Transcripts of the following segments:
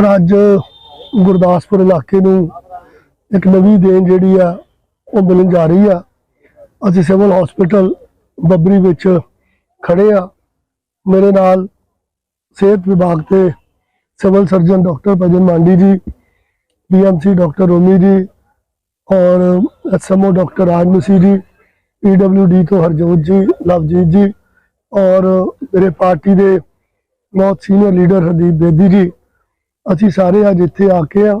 ਪਰ ਅੱਜ ਗੁਰਦਾਸਪੁਰ ਇਲਾਕੇ ਨੂੰ ਇੱਕ ਨਵੀਂ ਦੇਣ ਜਿਹੜੀ ਆ, ਉਹ ਮਿਲਣ ਜਾ ਰਹੀ ਆ। ਅਸੀਂ ਸਿਵਲ ਹਸਪੀਟਲ ਬੱਬਰੀ ਵਿੱਚ ਖੜੇ ਆ। ਮੇਰੇ ਨਾਲ ਸਿਹਤ ਵਿਭਾਗ 'ਤੇ ਸਿਵਲ ਸਰਜਨ ਡਾਕਟਰ ਭਜਨ ਮਾਂਡੀ ਜੀ ਬੀਐਮਸੀ ਡਾਕਟਰ ਰੋਮੀ ਜੀ ਔਰ ਐਸਐਮਓ ਡਾਕਟਰ ਰਾਜ ਮਸੀਹ ਜੀ ਪੀਡਬਲਯੂਡੀ ਤੋਂ ਹਰਜੋਤ ਜੀ, ਲਵਜੀਤ ਜੀ ਔਰ ਮੇਰੇ ਪਾਰਟੀ ਦੇ ਬਹੁਤ ਸੀਨੀਅਰ ਲੀਡਰ ਹਰਦੀਪ ਬੇਦੀ ਜੀ ਅਸੀਂ ਸਾਰੇ ਅੱਜ ਇੱਥੇ ਆ ਕੇ ਆ।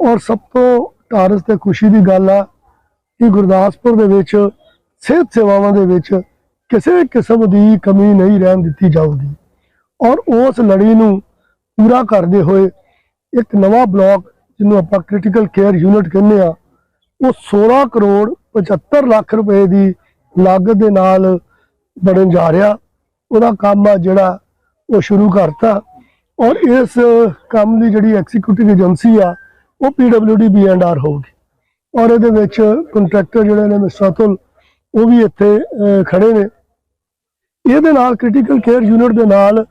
ਔਰ ਸਭ ਤੋਂ ਟਾਰਸ ਤੇ ਖੁਸ਼ੀ ਦੀ ਗੱਲ ਆ ਕਿ ਗੁਰਦਾਸਪੁਰ ਦੇ ਵਿੱਚ, ਸਿਹਤ ਸੇਵਾਵਾਂ ਦੇ ਵਿੱਚ ਕਿਸੇ ਕਿਸਮ ਦੀ ਕਮੀ ਨਹੀਂ ਰਹਿਣ ਦਿੱਤੀ ਜਾਊਗੀ। ਔਰ ਉਸ ਲੜੀ ਨੂੰ ਪੂਰਾ ਕਰਦੇ ਹੋਏ ਇੱਕ ਨਵਾਂ ਬਲਾਕ ਜਿਹਨੂੰ ਆਪਾਂ ਕ੍ਰਿਟੀਕਲ ਕੇਅਰ ਯੂਨਿਟ ਕਹਿੰਦੇ ਆ, ਉਹ 16 ਕਰੋੜ 75 ਲੱਖ ਰੁਪਏ ਦੀ ਲਾਗਤ ਦੇ ਨਾਲ ਬਣਨ ਜਾ ਰਿਹਾ। ਉਹਦਾ ਕੰਮ ਆ ਜਿਹੜਾ ਉਹ ਸ਼ੁਰੂ ਕਰਤਾ। ਔਰ ਇਸ ਕੰਮ ਦੀ ਜਿਹੜੀ ਐਗਜ਼ੀਕਿਊਟਿਵ ਏਜੰਸੀ ਆ ਉਹ ਪੀਡਬਲਯੂਡੀ ਬੀਐਂਡਆਰ ਹੋਊਗੀ। ਔਰ ਇਹਦੇ ਵਿੱਚ ਕੰਟਰੈਕਟਰ ਜਿਹੜੇ ਨੇ ਮਿਸਟਰ ਅਤੁਲ ਉਹ ਵੀ ਇੱਥੇ ਅਹ, ਖੜੇ ਨੇ। ਇਹਦੇ ਨਾਲ ਕ੍ਰਿਟੀਕਲ ਕੇਅਰ ਯੂਨਿਟ ਦੇ ਨਾਲ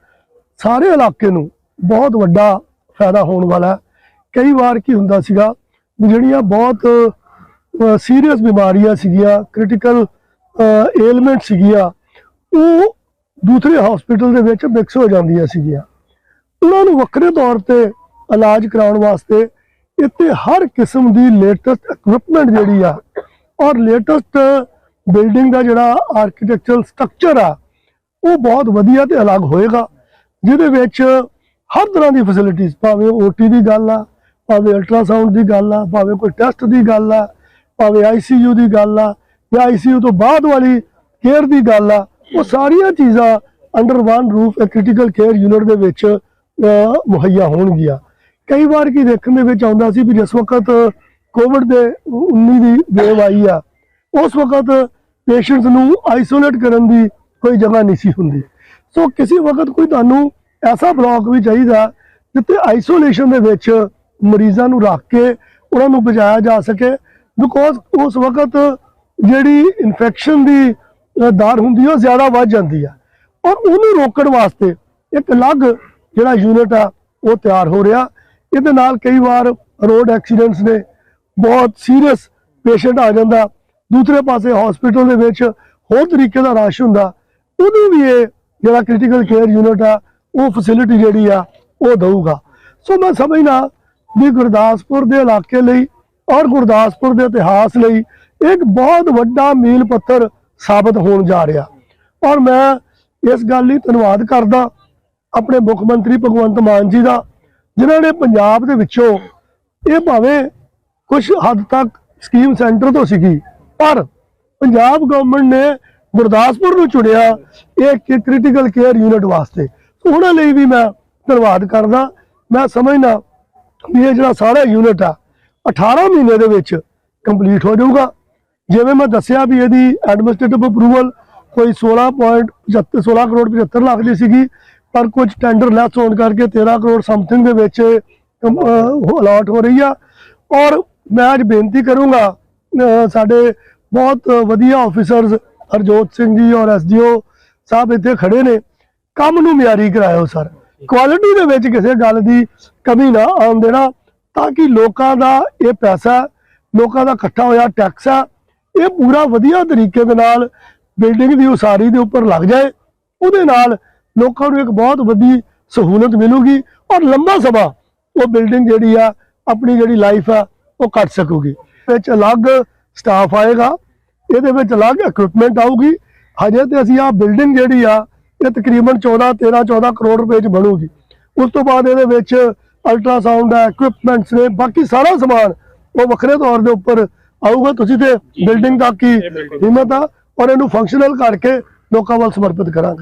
ਸਾਰੇ ਇਲਾਕੇ ਨੂੰ ਬਹੁਤ ਵੱਡਾ ਫਾਇਦਾ ਹੋਣ ਵਾਲਾ ਕਈ ਵਾਰ ਕੀ ਹੁੰਦਾ ਸੀਗਾ ਵੀ ਜਿਹੜੀਆਂ ਬਹੁਤ ਸੀਰੀਅਸ ਬਿਮਾਰੀਆਂ ਸੀਗੀਆਂ ਕ੍ਰਿਟੀਕਲ ਏਲਮੈਂਟ ਸੀਗੀਆਂ ਉਹ ਦੂਸਰੇ ਹਸਪੀਟਲ ਦੇ ਵਿੱਚ ਮਿਕਸ ਹੋ ਜਾਂਦੀਆਂ ਸੀਗੀਆਂ। ਉਹਨਾਂ ਨੂੰ ਵੱਖਰੇ ਤੌਰ ਤੇ ਇਲਾਜ ਕਰਾਉਣ ਵਾਸਤੇ ਇੱਥੇ ਹਰ ਕਿਸਮ ਦੀ ਲੇਟੈਸਟ ਇਕਵਿਪਮੈਂਟ ਜਿਹੜੀ ਆ, ਔਰ ਲੇਟੈਸਟ ਬਿਲਡਿੰਗ ਦਾ ਜਿਹੜਾ ਆਰਕੀਟੈਕਚਰਲ ਸਟਰਕਚਰ ਆ, ਉਹ ਬਹੁਤ ਵਧੀਆ ਤੇ ਅਲੱਗ ਹੋਏਗਾ, ਜਿਹਦੇ ਵਿੱਚ ਹਰ ਤਰ੍ਹਾਂ ਦੀ ਫੈਸਿਲਿਟੀਆਂ ਭਾਵੇਂ ਓਟੀ ਦੀ ਗੱਲ ਆ, ਭਾਵੇਂ ਅਲਟਰਾਸਾਊਂਡ ਦੀ ਗੱਲ ਆ, ਭਾਵੇਂ ਕੋਈ ਟੈਸਟ ਦੀ ਗੱਲ ਆ, ਭਾਵੇਂ ਆਈਸੀਯੂ ਦੀ ਗੱਲ ਆ, ਜਾਂ ਆਈਸੀਯੂ ਤੋਂ ਬਾਅਦ ਵਾਲੀ ਕੇਅਰ ਦੀ ਗੱਲ ਆ, ਉਹ ਸਾਰੀਆਂ ਚੀਜ਼ਾਂ under one roof critical care unit ਦੇ ਵਿੱਚ ਮੁਹੱਈਆ ਹੋਣਗੀਆਂ। ਕਈ ਵਾਰ ਕੀ ਦੇਖਣ ਦੇ ਵਿੱਚ ਆਉਂਦਾ ਸੀ ਵੀ ਜਿਸ ਵਕਤ ਕੋਵਿਡ ਦੇ 19 ਦੀ ਵੇਵ ਆਈ ਆ, ਉਸ ਵਕਤ ਪੇਸ਼ੈਂਟਸ ਨੂੰ ਆਈਸੋਲੇਟ ਕਰਨ ਦੀ ਕੋਈ ਜਗ੍ਹਾ ਨਹੀਂ ਸੀ ਹੁੰਦੀ। ਸੋ ਕਿਸੇ ਵਕਤ ਕੋਈ ਤੁਹਾਨੂੰ ਐਸਾ ਬਲਾਕ ਵੀ ਚਾਹੀਦਾ ਜਿੱਥੇ ਆਈਸੋਲੇਸ਼ਨ ਦੇ ਵਿੱਚ ਮਰੀਜ਼ਾਂ ਨੂੰ ਰੱਖ ਕੇ ਉਹਨਾਂ ਨੂੰ ਬਚਾਇਆ ਜਾ ਸਕੇ ਬਿਕੋਜ਼ ਉਸ ਵਕਤ ਜਿਹੜੀ ਇਨਫੈਕਸ਼ਨ ਦੀ ਦਰ ਹੁੰਦੀ ਹੈ ਉਹ ਜ਼ਿਆਦਾ ਵੱਧ ਜਾਂਦੀ ਆ। ਔਰ ਉਹਨੂੰ ਰੋਕਣ ਵਾਸਤੇ ਇੱਕ ਅਲੱਗ ਜਿਹੜਾ ਯੂਨਿਟ ਆ, ਉਹ ਤਿਆਰ ਹੋ ਰਿਹਾ। ਇਹਦੇ ਨਾਲ ਕਈ ਵਾਰ ਰੋਡ ਐਕਸੀਡੈਂਟਸ ਨੇ, ਬਹੁਤ ਸੀਰੀਅਸ ਪੇਸ਼ੈਂਟ ਆ ਜਾਂਦਾ। ਦੂਸਰੇ ਪਾਸੇ ਹਸਪੀਟਲ ਦੇ ਵਿੱਚ ਹੋਰ ਤਰੀਕੇ ਦਾ ਰਸ਼ ਹੁੰਦਾ। ਉਹਨੂੰ ਵੀ ਇਹ ਜਿਹੜਾ ਕ੍ਰਿਟੀਕਲ ਕੇਅਰ ਯੂਨਿਟ ਆ, ਉਹ ਫੈਸਿਲਿਟੀ ਜਿਹੜੀ ਆ, ਉਹ ਦਊਗਾ। ਸੋ ਮੈਂ ਸਮਝਦਾ ਵੀ ਗੁਰਦਾਸਪੁਰ ਦੇ ਇਲਾਕੇ ਲਈ ਔਰ ਗੁਰਦਾਸਪੁਰ ਦੇ ਇਤਿਹਾਸ ਲਈ ਇੱਕ ਬਹੁਤ ਵੱਡਾ ਮੀਲ ਪੱਥਰ ਸਾਬਤ ਹੋਣ ਜਾ ਰਿਹਾ। ਔਰ ਮੈਂ ਇਸ ਗੱਲ ਲਈ ਧੰਨਵਾਦ ਕਰਦਾ ਆਪਣੇ ਮੁੱਖ ਮੰਤਰੀ ਭਗਵੰਤ ਮਾਨ ਜੀ ਦਾ, ਜਿਨ੍ਹਾਂ ਨੇ ਪੰਜਾਬ ਦੇ ਵਿੱਚੋਂ ਇਹ ਭਾਵੇਂ ਕੁਝ ਹੱਦ ਤੱਕ ਸਕੀਮ ਸੈਂਟਰ ਤੋਂ ਸੀਗੀ, ਪਰ ਪੰਜਾਬ ਗਵਰਨਮੈਂਟ ਨੇ ਗੁਰਦਾਸਪੁਰ ਨੂੰ ਚੁਣਿਆ ਇਹ ਕ੍ਰਿਟੀਕਲ ਕੇਅਰ ਯੂਨਿਟ ਵਾਸਤੇ। ਉਹਨਾਂ ਲਈ ਵੀ ਮੈਂ ਧੰਨਵਾਦ ਕਰਦਾ। ਮੈਂ ਸਮਝਦਾ ਵੀ ਇਹ ਜਿਹੜਾ ਸਾਰਾ ਯੂਨਿਟ ਆ 18 ਮਹੀਨੇ ਦੇ ਵਿੱਚ ਕੰਪਲੀਟ ਹੋ ਜਾਊਗਾ। ਜਿਵੇਂ ਮੈਂ ਦੱਸਿਆ ਵੀ ਇਹਦੀ ਐਡਮਿਨਿਸਟ੍ਰੇਟਿਵ ਅਪਰੂਵਲ ਕੋਈ 16.75 16 ਕਰੋੜ 75 ਲੱਖ ਦੀ ਸੀਗੀ। ਪਰ ਕੁਝ ਟੈਂਡਰ ਲੈਸ ਹੋਣ ਕਰਕੇ 13 ਕਰੋੜ ਸਮਥਿੰਗ ਦੇ ਵਿੱਚ ਅਲਾਟ ਹੋ ਰਹੀ ਆ। ਔਰ ਮੈਂ ਅੱਜ ਬੇਨਤੀ ਕਰੂੰਗਾ ਸਾਡੇ ਬਹੁਤ ਵਧੀਆ ਆਫੀਸਰਸ ਹਰਜੋਤ ਸਿੰਘ ਜੀ ਔਰ ਐਸਡੀਓ ਸਾਹਿਬ ਇੱਥੇ ਖੜੇ ਨੇ। ਕੰਮ ਨੂੰ ਮਿਆਰੀ ਕਰਾਇਓ ਸਰ। ਕੁਆਲਿਟੀ ਦੇ ਵਿੱਚ ਕਿਸੇ ਗੱਲ ਦੀ ਕਮੀ ਨਾ ਆਉਣ ਦੇਣਾ, ਤਾਂ ਕਿ ਲੋਕਾਂ ਦਾ ਇਹ ਪੈਸਾ, ਲੋਕਾਂ ਦਾ ਇਕੱਠਾ ਹੋਇਆ ਟੈਕਸ ਆ, ਇਹ ਪੂਰਾ ਵਧੀਆ ਤਰੀਕੇ ਦੇ ਨਾਲ ਬਿਲਡਿੰਗ ਦੀ ਉਸਾਰੀ ਦੇ ਉੱਪਰ ਲੱਗ ਜਾਏ। ਉਹਦੇ ਨਾਲ ਲੋਕਾਂ ਨੂੰ ਇੱਕ ਬਹੁਤ ਵੱਡੀ ਸਹੂਲਤ ਮਿਲੂਗੀ ਔਰ ਲੰਬਾ ਸਮਾਂ ਉਹ ਬਿਲਡਿੰਗ ਜਿਹੜੀ ਆ ਆਪਣੀ ਜਿਹੜੀ ਲਾਈਫ ਆ ਉਹ ਕੱਟ ਸਕੂਗੀ। ਵਿੱਚ ਅਲੱਗ ਸਟਾਫ ਆਏਗਾ ਇਹਦੇ ਵਿੱਚ ਅਲੱਗ ਇਕਵਿਪਮੈਂਟ ਆਊਗੀ। ਹਜੇ ਤੇ ਅਸੀਂ ਆ ਬਿਲਡਿੰਗ ਜਿਹੜੀ ਆ ਇਹ ਤਕਰੀਬਨ 14 13 14 ਕਰੋੜ ਰੁਪਏ ਚ ਬਣੂਗੀ। ਉਸ ਤੋਂ ਬਾਅਦ ਇਹਦੇ ਵਿੱਚ ਅਲਟਰਾਸਾਊਂਡ ਹੈ ਇਕਵਿਪਮੈਂਟਸ ਨੇ ਬਾਕੀ ਸਾਰਾ ਸਮਾਨ ਉਹ ਵੱਖਰੇ ਤੌਰ ਦੇ ਉੱਪਰ ਆਊਗਾ। ਤੁਸੀਂ ਤੇ ਬਿਲਡਿੰਗ ਤੱਕ ਹੀ ਹਿੰਮਤ ਆ ਔਰ ਇਹਨੂੰ ਫੰਕਸ਼ਨਲ ਕਰਕੇ ਲੋਕਾਂ ਵੱਲ ਸਮਰਪਿਤ ਕਰਾਂਗੇ।